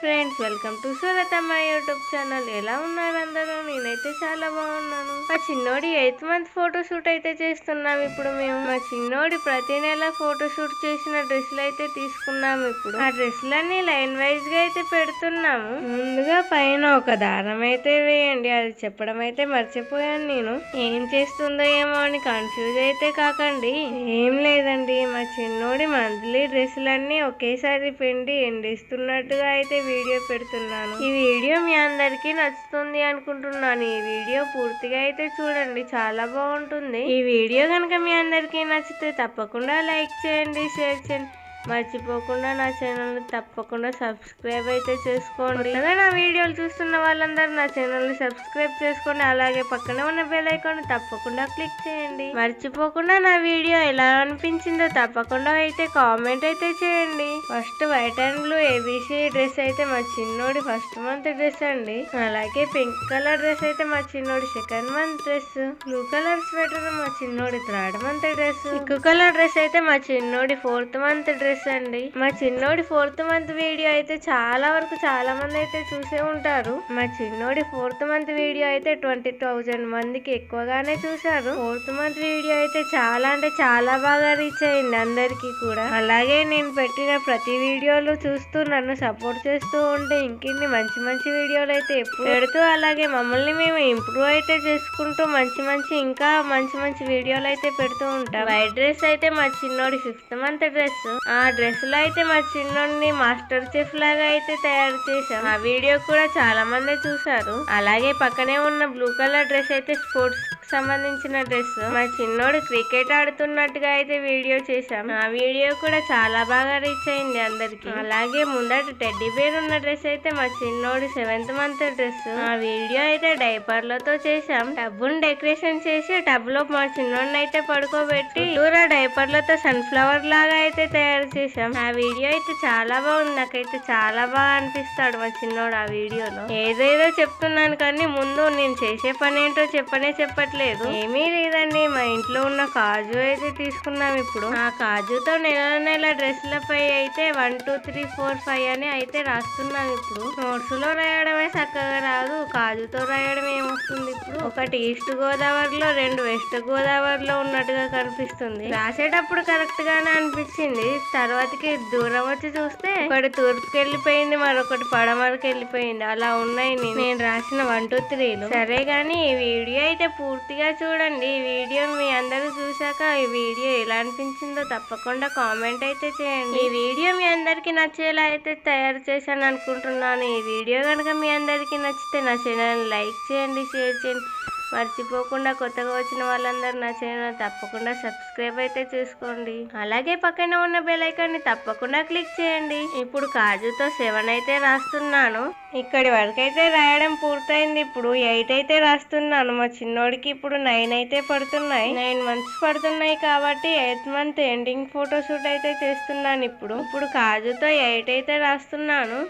Friends welcome to Surathamma YouTube channel ఎలా ఉన్నారు అందరూ? నేనైతే చాలా బాగున్నాను. మా చిన్నోడి ఎయిత్ మంత్ ఫోటో షూట్ అయితే చేస్తున్నాం ఇప్పుడు మేము. మా చిన్నోడి ప్రతి నెల ఫోటో షూట్ చేసిన డ్రెస్సులు అయితే తీసుకున్నాము ఇప్పుడు. ఆ డ్రెస్సులన్నీ లైన్ వైజ్గా అయితే పెడుతున్నాము. ముందుగా పైన ఒక దారం అయితే వేయండి. అది చెప్పడం అయితే మర్చిపోయాను నేను. ఏం చేస్తుందో ఏమో అని కన్ఫ్యూజ్ అయితే కాకండి. ఏం లేదండి. మా చిన్నోడి మంత్లీ డ్రెస్సులన్నీ ఒకేసారి పిండి ఎండిస్తున్నట్టుగా అయితే వీడియో పెడుతున్నాను. ఈ వీడియో మీ అందరికీ నచ్చుతుంది అనుకుంటున్నాను. ఈ వీడియో పూర్తిగా అయితే చూడండి. చాలా బాగుంటుంది. ఈ వీడియో కనుక మీ అందరికీ నచ్చితే తప్పకుండా లైక్ చేయండి షేర్ చేయండి. మర్చిపోకుండా నా ఛానల్ తప్పకుండా సబ్స్క్రైబ్ అయితే చేసుకోండి. అలాగే నా వీడియోలు చూస్తున్న వాళ్ళందరూ నా ఛానల్ని సబ్స్క్రైబ్ చేసుకోండి. అలాగే పక్కనే ఉన్న బెల్ ఐకాన్ తప్పకుండా క్లిక్ చేయండి. మర్చిపోకుండా నా వీడియో ఎలా అనిపించిందో తప్పకుండా అయితే కామెంట్ అయితే చేయండి. First white and blue ABC dress అయితే మా చిన్నోడి ఫస్ట్ మంత్ డ్రెస్ అండి. అలాగే పింక్ కలర్ డ్రెస్ అయితే మా చిన్నోడి second month dress. Blue colour sweater మా చిన్నోడి third month dress. Pink colour dress అయితే మా చిన్నోడి ఫోర్త్ మంత్ డ్రెస్ అండి. మా చిన్నోడి ఫోర్త్ మంత్ వీడియో అయితే చాలా వరకు చాలా మంది అయితే చూసే ఉంటారు. మా చిన్నోడి ఫోర్త్ మంత్ వీడియో అయితే ట్వంటీ థౌజండ్ మందికి ఎక్కువగానే చూసారు ఫోర్త్ మంత్ వీడియో అయితే చాలా అంటే చాలా బాగా రీచ్ అయింది అందరికి కూడా. అలాగే నేను పెట్టిన ప్రతి వీడియో వీడియోలు చూస్తూ నన్ను సపోర్ట్ చేస్తూ ఉంటే ఇంకిన్ని మంచి మంచి వీడియోలు అయితే పెడుతూ అలాగే మమ్మల్ని మేము ఇంప్రూవ్ అయితే చేసుకుంటూ మంచి మంచి ఇంకా మంచి మంచి వీడియోలు అయితే పెడుతూ ఉంటాం. వైట్ డ్రెస్ అయితే మా చిన్నోడి ఫిఫ్త్ మంత్ డ్రెస్. ఆ డ్రెస్లో అయితే మా చిన్నోడిని మాస్టర్ చెఫ్ లాగా అయితే తయారు చేశాం. ఆ వీడియో కూడా చాలా మంది చూసారు అలాగే పక్కనే ఉన్న బ్లూ కలర్ డ్రెస్ అయితే స్పోర్ట్స్ సంబంధించిన డ్రెస్. మా చిన్నోడు క్రికెట్ ఆడుతున్నట్టుగా అయితే వీడియో చేశాం. ఆ వీడియో కూడా చాలా బాగా రీచ్ అయింది అందరికి. అలాగే ముందట టెడ్డీ బేర్ ఉన్న డ్రెస్ అయితే మా చిన్నోడు సెవెంత్ మంత్ డ్రెస్. ఆ వీడియో అయితే డైపర్లతో చేశాం. టబ్బును డెకరేషన్ చేసి టబ్లో మా చిన్నోడిని అయితే పడుకోబెట్టి దూర డైపర్లతో సన్ఫ్లవర్ లాగా అయితే తయారు చేశాం. ఆ వీడియో అయితే చాలా బాగుంది. నాకైతే చాలా బాగా అనిపిస్తాడు మా చిన్నోడు ఆ వీడియోలో. ఏదేదో చెప్తున్నాను కానీ ముందు నేను చేసే పని ఏంటో చెప్పనే చెప్పట్లేదు. ఏమీ లేదండి మా ఇంట్లో ఉన్న కాజు అయితే తీసుకున్నాం ఇప్పుడు. ఆ కాజుతో నెల నెల డ్రెస్లపై అయితే one two three four five అని అయితే రాస్తున్నాం ఇప్పుడు. నోట్స్లో రాయడమే చక్కగా రాదు కాజుతో రాయడం ఏమొస్తుంది ఇప్పుడు? ఒకటి ఈస్ట్ గోదావరిలో రెండు వెస్ట్ గోదావరిలో ఉన్నట్టుగా కనిపిస్తుంది. రాసేటప్పుడు కరెక్ట్ గానే అనిపించింది. తర్వాతకి దూరం వచ్చి చూస్తే ఒకటి తూర్పుకి వెళ్ళిపోయింది మరొకటి పడమరకు వెళ్ళిపోయింది అలా ఉన్నాయి నేను. రాసిన వన్ టూ త్రీలు. సరే గానీ ఈ వీడియో అయితే పూర్తిగా చూడండి. ఈ వీడియో మీ అందరూ చూశాక ఈ వీడియో ఎలా అనిపించిందో తప్పకుండా కామెంట్ అయితే చేయండి. ఈ వీడియో మీ అందరికీ నచ్చేలా అయితే తయారు చేశాను అనుకుంటున్నాను. ఈ వీడియో కనుక మీ అందరికీ నచ్చితే నా ఛానల్ లైక్ చేయండి షేర్ చేయండి. మర్చిపోకుండా కొత్తగా వచ్చిన వాళ్ళందరూ నా ఛానల్ తప్పకుండా సబ్స్క్రైబ్ అయితే చేసుకోండి. అలాగే పక్కన ఉన్న బెల్ని తప్పకుండా క్లిక్ చేయండి. ఇప్పుడు కాజుతో సెవెన్ అయితే రాస్తున్నాను. ఇక్కడి వరకు అయితే రాయడం పూర్తయింది. ఇప్పుడు ఎయిట్ అయితే రాస్తున్నాను. మా చిన్నోడికి ఇప్పుడు నైన్ అయితే పడుతున్నాయి. నైన్ మంత్స్ పడుతున్నాయి కాబట్టి eighth month ending photo shoot అయితే చేస్తున్నాను ఇప్పుడు. ఇప్పుడు కాజుతో ఎయిట్ అయితే రాస్తున్నాను.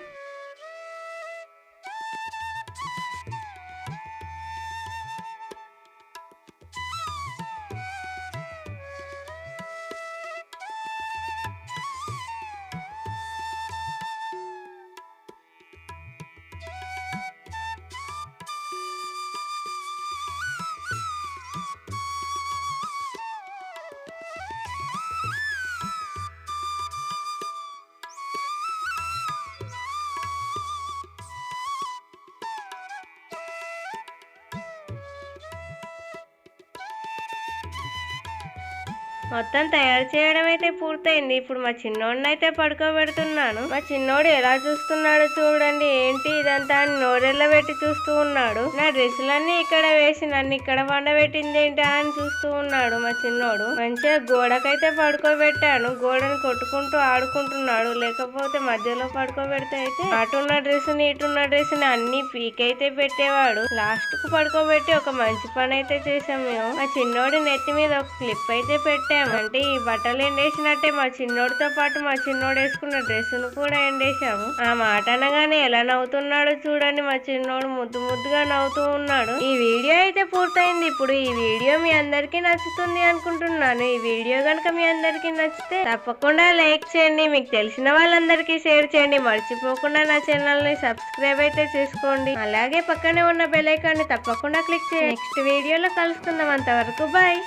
మొత్తం తయారు చేయడం అయితే పూర్తయింది. ఇప్పుడు మా చిన్నోడిని అయితే పడుకోబెడుతున్నాను. మా చిన్నోడు ఎలా చూస్తున్నాడో చూడండి. ఏంటి ఇదంతా అని నోరెళ్ళ పెట్టి చూస్తూ ఉన్నాడు. నా డ్రెస్సులన్నీ ఇక్కడ వేసి నన్ను ఇక్కడ పండబెట్టింది ఏంటి అని చూస్తూ ఉన్నాడు మా చిన్నోడు. మంచిగా గోడకైతే పడుకోబెట్టాను. గోడను కొట్టుకుంటూ ఆడుకుంటున్నాడు. లేకపోతే మధ్యలో పడుకోబెడితే అయితే అటున్న డ్రెస్ని ఇటున్న డ్రెస్ని అన్ని పీకైతే పెట్టేవాడు. లాస్ట్కు పడుకోబెట్టి ఒక మంచి పని అయితే చేసాం మేము. మా చిన్నోడి నెత్తి మీద ఒక క్లిప్ అయితే పెట్టాను. అంటే ఈ బట్టలు ఎండేసినట్టే మా చిన్నోడితో పాటు మా చిన్నోడు వేసుకున్న డ్రెస్సును కూడా ఎండేసాము ఆ మాట అనగానే ఎలా నవ్వుతున్నాడో చూడండి మా చిన్నోడు ముద్దు ముద్దుగా నవ్వుతూ ఉన్నాడు. ఈ వీడియో అయితే పూర్తయింది. ఇప్పుడు ఈ వీడియో మీ అందరికీ నచ్చుతుంది అనుకుంటున్నాను. ఈ వీడియో కనుక మీ అందరికీ నచ్చితే తప్పకుండా లైక్ చేయండి. మీకు తెలిసిన వాళ్ళందరికీ షేర్ చేయండి. మర్చిపోకుండా నా ఛానల్ని సబ్స్క్రైబ్ అయితే చేసుకోండి. అలాగే పక్కనే ఉన్న బెల్ ఐకాన్ని తప్పకుండా క్లిక్ చేయండి. నెక్స్ట్ వీడియోలో కలుసుకుందాం. అంతవరకు బాయ్.